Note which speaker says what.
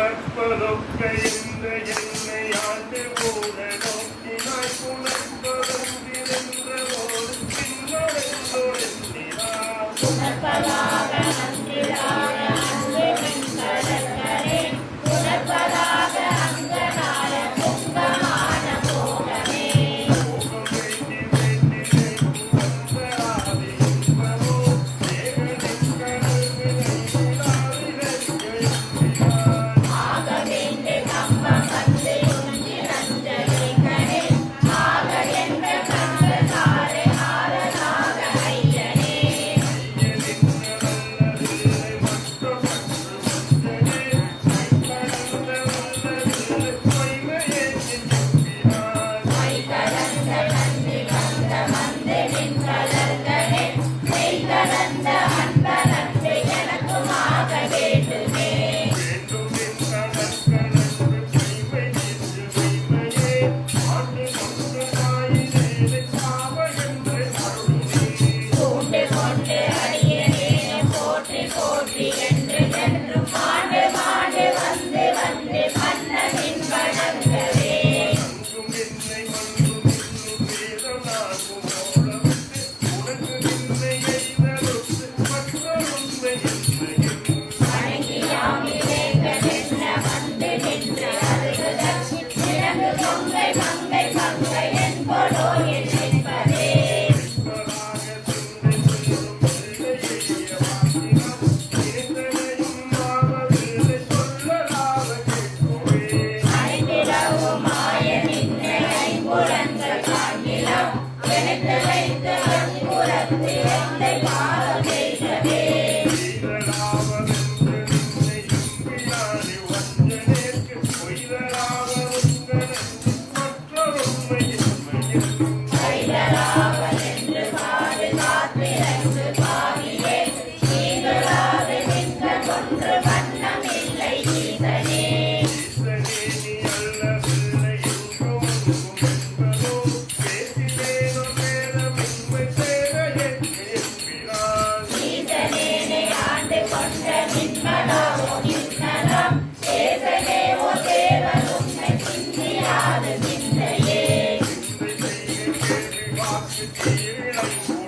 Speaker 1: புலப்பதொக்க இந்த என்னை ஆண்டு போல நோக்கினாய் புலப்பதொன்றிருந்த Thank you. 我是第一任